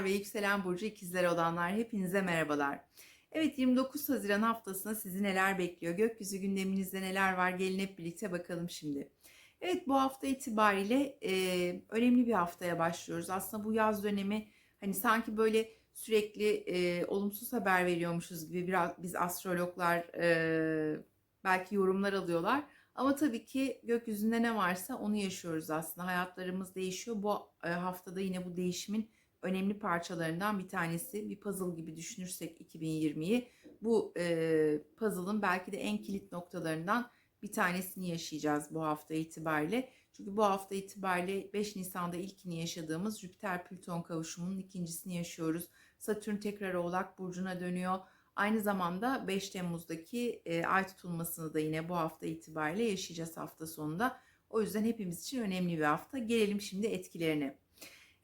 olanlar ve yükselen burcu ikizler olanlar hepinize merhabalar. Evet 29 Haziran haftasında sizi neler bekliyor? Gökyüzü gündeminizde neler var? Gelin hep birlikte bakalım şimdi. Evet bu hafta itibariyle e, önemli bir haftaya başlıyoruz. Aslında bu yaz dönemi hani sanki böyle sürekli e, olumsuz haber veriyormuşuz gibi biraz biz astrologlar e, belki yorumlar alıyorlar. Ama tabii ki gökyüzünde ne varsa onu yaşıyoruz aslında. Hayatlarımız değişiyor. Bu e, haftada yine bu değişimin önemli parçalarından bir tanesi. Bir puzzle gibi düşünürsek 2020'yi bu e, puzzle'ın belki de en kilit noktalarından bir tanesini yaşayacağız bu hafta itibariyle. Çünkü bu hafta itibariyle 5 Nisan'da ilkini yaşadığımız Jüpiter-Plüton kavuşumunun ikincisini yaşıyoruz. Satürn tekrar Oğlak Burcu'na dönüyor. Aynı zamanda 5 Temmuz'daki e, ay tutulmasını da yine bu hafta itibariyle yaşayacağız hafta sonunda. O yüzden hepimiz için önemli bir hafta. Gelelim şimdi etkilerine.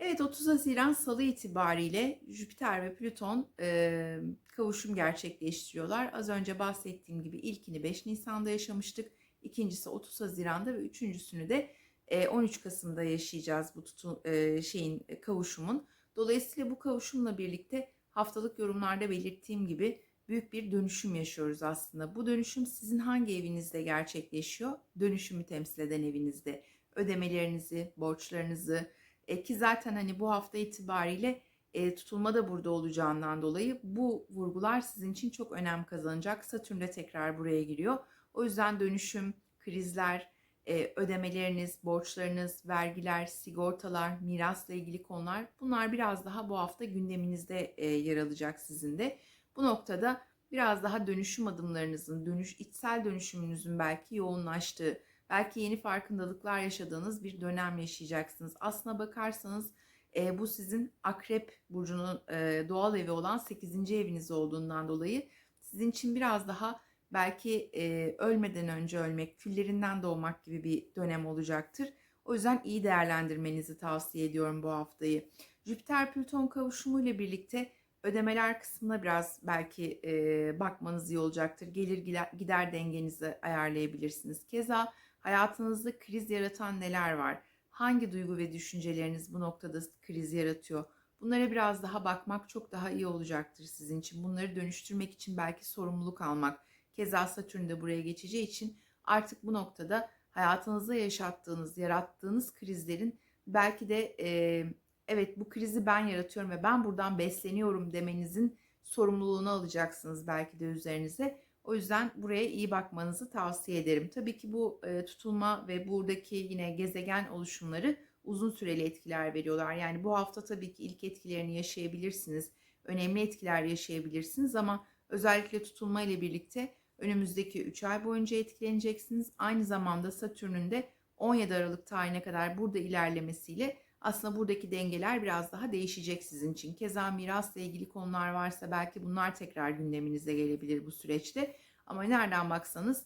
Evet 30 Haziran Salı itibariyle Jüpiter ve Plüton e, kavuşum gerçekleştiriyorlar. Az önce bahsettiğim gibi ilkini 5 Nisan'da yaşamıştık. İkincisi 30 Haziran'da ve üçüncüsünü de e, 13 Kasım'da yaşayacağız bu tutu, e, şeyin kavuşumun. Dolayısıyla bu kavuşumla birlikte haftalık yorumlarda belirttiğim gibi büyük bir dönüşüm yaşıyoruz aslında. Bu dönüşüm sizin hangi evinizde gerçekleşiyor? Dönüşümü temsil eden evinizde. Ödemelerinizi, borçlarınızı e, ki zaten hani bu hafta itibariyle e, tutulma da burada olacağından dolayı bu vurgular sizin için çok önem kazanacak. Satürn de tekrar buraya giriyor. O yüzden dönüşüm, krizler, e, ödemeleriniz, borçlarınız, vergiler, sigortalar, mirasla ilgili konular bunlar biraz daha bu hafta gündeminizde e, yer alacak sizin de. Bu noktada biraz daha dönüşüm adımlarınızın, dönüş içsel dönüşümünüzün belki yoğunlaştığı, belki yeni farkındalıklar yaşadığınız bir dönem yaşayacaksınız. Aslına bakarsanız e, bu sizin Akrep burcunun e, doğal evi olan 8. eviniz olduğundan dolayı sizin için biraz daha belki e, ölmeden önce ölmek, küllerinden doğmak gibi bir dönem olacaktır. O yüzden iyi değerlendirmenizi tavsiye ediyorum bu haftayı. Jüpiter Plüton kavuşumu ile birlikte ödemeler kısmına biraz belki e, bakmanız iyi olacaktır. Gelir gider dengenizi ayarlayabilirsiniz. Keza hayatınızda kriz yaratan neler var? Hangi duygu ve düşünceleriniz bu noktada kriz yaratıyor? Bunlara biraz daha bakmak çok daha iyi olacaktır sizin için. Bunları dönüştürmek için belki sorumluluk almak. Keza Satürn de buraya geçeceği için artık bu noktada hayatınızda yaşattığınız, yarattığınız krizlerin belki de e, evet bu krizi ben yaratıyorum ve ben buradan besleniyorum demenizin sorumluluğunu alacaksınız belki de üzerinize. O yüzden buraya iyi bakmanızı tavsiye ederim. Tabii ki bu e, tutulma ve buradaki yine gezegen oluşumları uzun süreli etkiler veriyorlar. Yani bu hafta tabii ki ilk etkilerini yaşayabilirsiniz. Önemli etkiler yaşayabilirsiniz ama özellikle tutulma ile birlikte önümüzdeki 3 ay boyunca etkileneceksiniz. Aynı zamanda Satürn'ün de 17 Aralık tarihine kadar burada ilerlemesiyle aslında buradaki dengeler biraz daha değişecek sizin için. Keza mirasla ilgili konular varsa belki bunlar tekrar gündeminize gelebilir bu süreçte. Ama nereden baksanız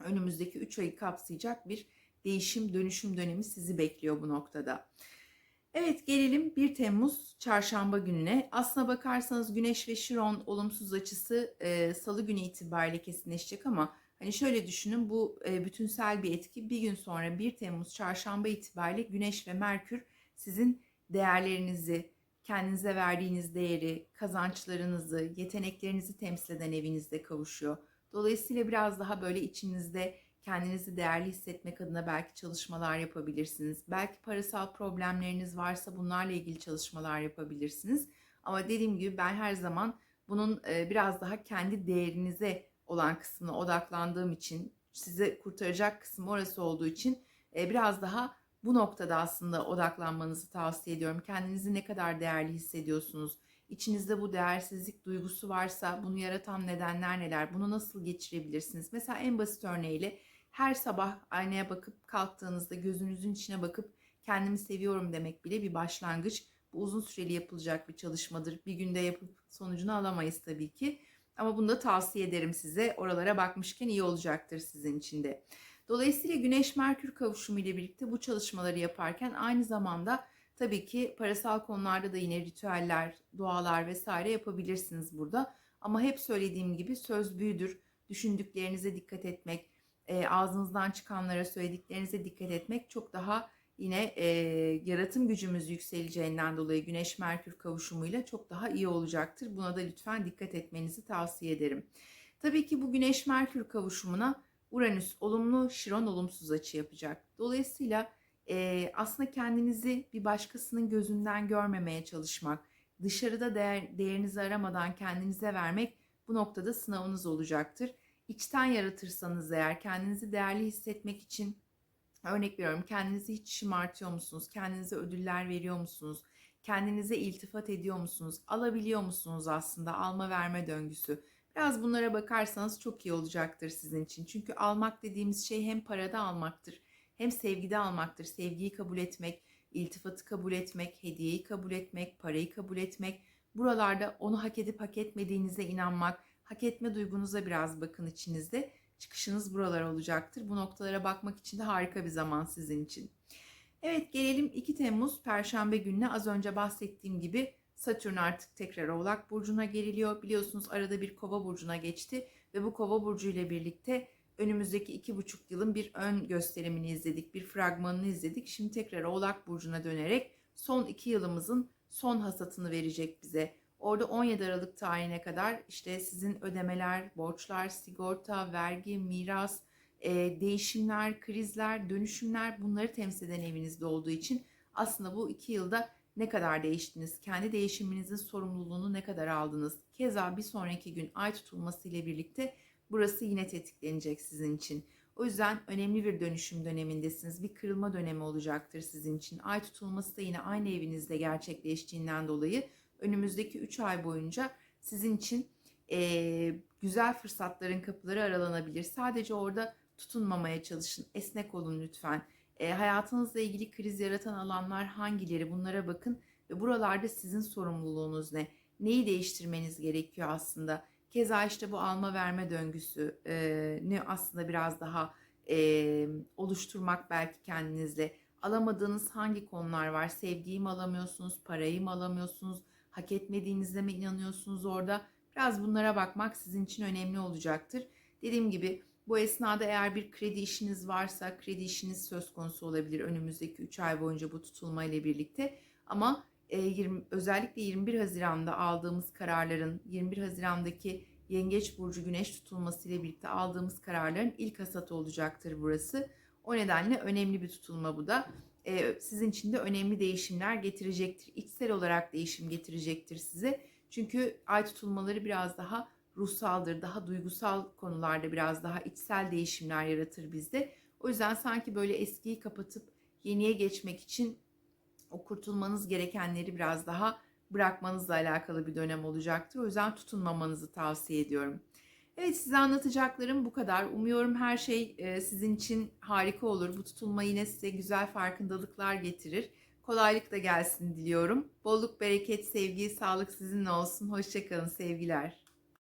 önümüzdeki 3 ayı kapsayacak bir değişim dönüşüm dönemi sizi bekliyor bu noktada. Evet gelelim 1 Temmuz çarşamba gününe. Aslına bakarsanız Güneş ve Şiron olumsuz açısı e, salı günü itibariyle kesinleşecek ama hani şöyle düşünün bu e, bütünsel bir etki. Bir gün sonra 1 Temmuz çarşamba itibariyle Güneş ve Merkür sizin değerlerinizi, kendinize verdiğiniz değeri, kazançlarınızı, yeteneklerinizi temsil eden evinizde kavuşuyor. Dolayısıyla biraz daha böyle içinizde kendinizi değerli hissetmek adına belki çalışmalar yapabilirsiniz. Belki parasal problemleriniz varsa bunlarla ilgili çalışmalar yapabilirsiniz. Ama dediğim gibi ben her zaman bunun e, biraz daha kendi değerinize olan kısmına odaklandığım için, size kurtaracak kısım orası olduğu için e, biraz daha bu noktada aslında odaklanmanızı tavsiye ediyorum. Kendinizi ne kadar değerli hissediyorsunuz? İçinizde bu değersizlik duygusu varsa bunu yaratan nedenler neler? Bunu nasıl geçirebilirsiniz? Mesela en basit örneğiyle her sabah aynaya bakıp kalktığınızda gözünüzün içine bakıp kendimi seviyorum demek bile bir başlangıç. Bu uzun süreli yapılacak bir çalışmadır. Bir günde yapıp sonucunu alamayız tabii ki. Ama bunu da tavsiye ederim size. Oralara bakmışken iyi olacaktır sizin için de. Dolayısıyla Güneş-Merkür kavuşumu ile birlikte bu çalışmaları yaparken aynı zamanda tabii ki parasal konularda da yine ritüeller, dualar vesaire yapabilirsiniz burada. Ama hep söylediğim gibi söz büyüdür. Düşündüklerinize dikkat etmek, e, ağzınızdan çıkanlara söylediklerinize dikkat etmek çok daha yine e, yaratım gücümüz yükseleceğinden dolayı Güneş Merkür kavuşumuyla çok daha iyi olacaktır. Buna da lütfen dikkat etmenizi tavsiye ederim. Tabii ki bu Güneş Merkür kavuşumuna Uranüs olumlu, Şiron olumsuz açı yapacak. Dolayısıyla e, aslında kendinizi bir başkasının gözünden görmemeye çalışmak, dışarıda değer, değerinizi aramadan kendinize vermek bu noktada sınavınız olacaktır. İçten yaratırsanız eğer kendinizi değerli hissetmek için örnek veriyorum kendinizi hiç şımartıyor musunuz? Kendinize ödüller veriyor musunuz? Kendinize iltifat ediyor musunuz? Alabiliyor musunuz aslında? Alma verme döngüsü. Biraz bunlara bakarsanız çok iyi olacaktır sizin için. Çünkü almak dediğimiz şey hem parada almaktır hem sevgide almaktır. Sevgiyi kabul etmek, iltifatı kabul etmek, hediyeyi kabul etmek, parayı kabul etmek. Buralarda onu hak edip hak etmediğinize inanmak, hak etme duygunuza biraz bakın içinizde. Çıkışınız buralar olacaktır. Bu noktalara bakmak için de harika bir zaman sizin için. Evet gelelim 2 Temmuz Perşembe gününe az önce bahsettiğim gibi Satürn artık tekrar Oğlak Burcu'na geriliyor. Biliyorsunuz arada bir Kova Burcu'na geçti ve bu Kova Burcu ile birlikte önümüzdeki iki buçuk yılın bir ön gösterimini izledik, bir fragmanını izledik. Şimdi tekrar Oğlak Burcu'na dönerek son iki yılımızın son hasatını verecek bize. Orada 17 Aralık tarihine kadar işte sizin ödemeler, borçlar, sigorta, vergi, miras, e, değişimler, krizler, dönüşümler bunları temsil eden evinizde olduğu için aslında bu iki yılda ne kadar değiştiniz, kendi değişiminizin sorumluluğunu ne kadar aldınız. Keza bir sonraki gün ay tutulması ile birlikte burası yine tetiklenecek sizin için. O yüzden önemli bir dönüşüm dönemindesiniz. Bir kırılma dönemi olacaktır sizin için. Ay tutulması da yine aynı evinizde gerçekleştiğinden dolayı önümüzdeki 3 ay boyunca sizin için e, güzel fırsatların kapıları aralanabilir. Sadece orada tutunmamaya çalışın. Esnek olun lütfen. E, hayatınızla ilgili kriz yaratan alanlar hangileri bunlara bakın ve buralarda sizin sorumluluğunuz ne? Neyi değiştirmeniz gerekiyor aslında? Keza işte bu alma verme döngüsü e, ne aslında biraz daha e, oluşturmak belki kendinizle. Alamadığınız hangi konular var? Sevgiyi mi alamıyorsunuz? Parayı mı alamıyorsunuz? Hak etmediğinizde mi inanıyorsunuz orada? Biraz bunlara bakmak sizin için önemli olacaktır. Dediğim gibi bu esnada eğer bir kredi işiniz varsa kredi işiniz söz konusu olabilir önümüzdeki 3 ay boyunca bu tutulma ile birlikte. Ama 20, özellikle 21 Haziran'da aldığımız kararların 21 Haziran'daki Yengeç Burcu Güneş tutulması ile birlikte aldığımız kararların ilk hasatı olacaktır burası. O nedenle önemli bir tutulma bu da. Ee, sizin için de önemli değişimler getirecektir. İçsel olarak değişim getirecektir size. Çünkü ay tutulmaları biraz daha ruhsaldır, daha duygusal konularda biraz daha içsel değişimler yaratır bizde. O yüzden sanki böyle eskiyi kapatıp yeniye geçmek için o kurtulmanız gerekenleri biraz daha bırakmanızla alakalı bir dönem olacaktır. O yüzden tutunmamanızı tavsiye ediyorum. Evet size anlatacaklarım bu kadar. Umuyorum her şey e, sizin için harika olur. Bu tutulma yine size güzel farkındalıklar getirir. Kolaylık da gelsin diliyorum. Bolluk, bereket, sevgi, sağlık sizinle olsun. Hoşçakalın sevgiler.